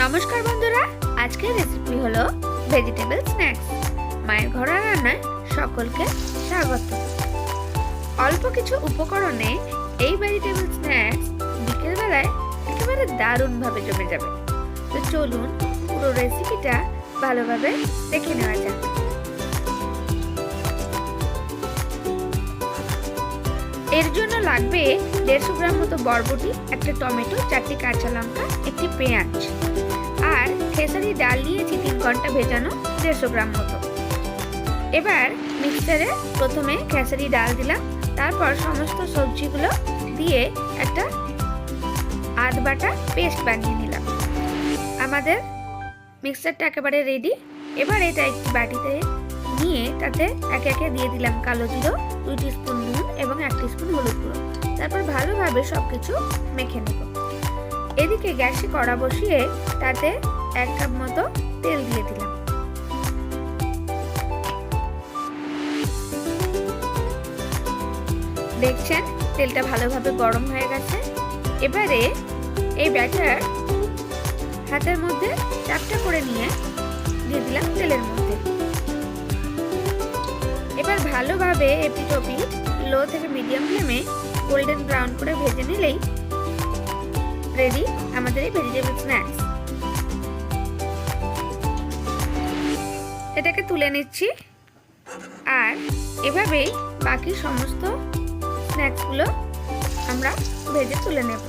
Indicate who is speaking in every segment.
Speaker 1: নমস্কার বন্ধুরা, আজকের রেসিপি হলো ভেজিটেবল স্ন্যাক্স মায়ের ঘোড়া রান্নায় সকলকে স্বাগত। অল্প কিছু উপকরণে এই ভেজিটেবল স্ন্যাক্স বিকেলবেলায় একেবারে দারুণভাবে জমে যাবে। তো চলুন পুরো রেসিপিটা ভালোভাবে দেখে নেওয়া যাক। এর জন্য লাগবে দেড়শো গ্রাম মতো বরবটি, একটা টমেটো, চারটি কাঁচা লঙ্কা, একটি পেঁয়াজ। আর খেসারি ডাল দিয়েছি তিন ঘণ্টা ভেজানো, দেড়শো গ্রাম মতো। এবার মিক্সারে প্রথমে খেসারি ডাল দিলাম। তারপর সমস্ত সবজিগুলো দিয়ে একটা আধ বাটা পেস্ট বানিয়ে নিলাম। আমাদের মিক্সারটা একেবারে রেডি এবার এটা একটি বাটিতে নিয়ে তাতে একে একে দিয়ে দিলাম কালো জিরো, দুই স্পুন নুন এবং এক স্পুন হলুদ গুঁড়ো। তারপর ভালোভাবে সব কিছু মেখে নেব। এদিকে গ্যাসে কড়া বসিয়ে তাতে এক কাপ মতো তেল দিয়ে দিলাম। দেখছেন, তেলটা ভালোভাবে গরম হয়ে গেছে। এবারে এই ব্যাটার হাতের মধ্যে চাপটা করে নিয়ে দিয়ে দিলাম তেলের মধ্যে। ভালোভাবে এপিট ওপিট লো থেকে মিডিয়াম ফ্লেমে গোল্ডেন ব্রাউন করে ভেজে নিলেই রেডি আমাদের এই ভেজিটেবল স্ন্যাক্স এটাকে তুলে নিচ্ছি আর এভাবেই বাকি সমস্ত স্ন্যাক্সগুলো আমরা ভেজে তুলে নেব।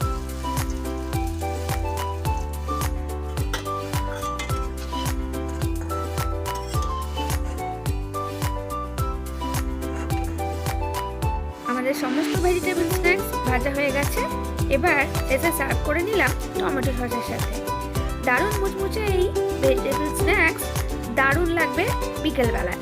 Speaker 1: আমাদের সমস্ত ভেজিটেবল স্ন্যাক্স ভাজা হয়ে গেছে। এবার এটা সার্ভ করে নিলাম টমেটো সসের সাথে। দারুণ মুচমুচে এই ভেজিটেবল স্ন্যাক্স দারুণ লাগবে বিকেলবেলায়।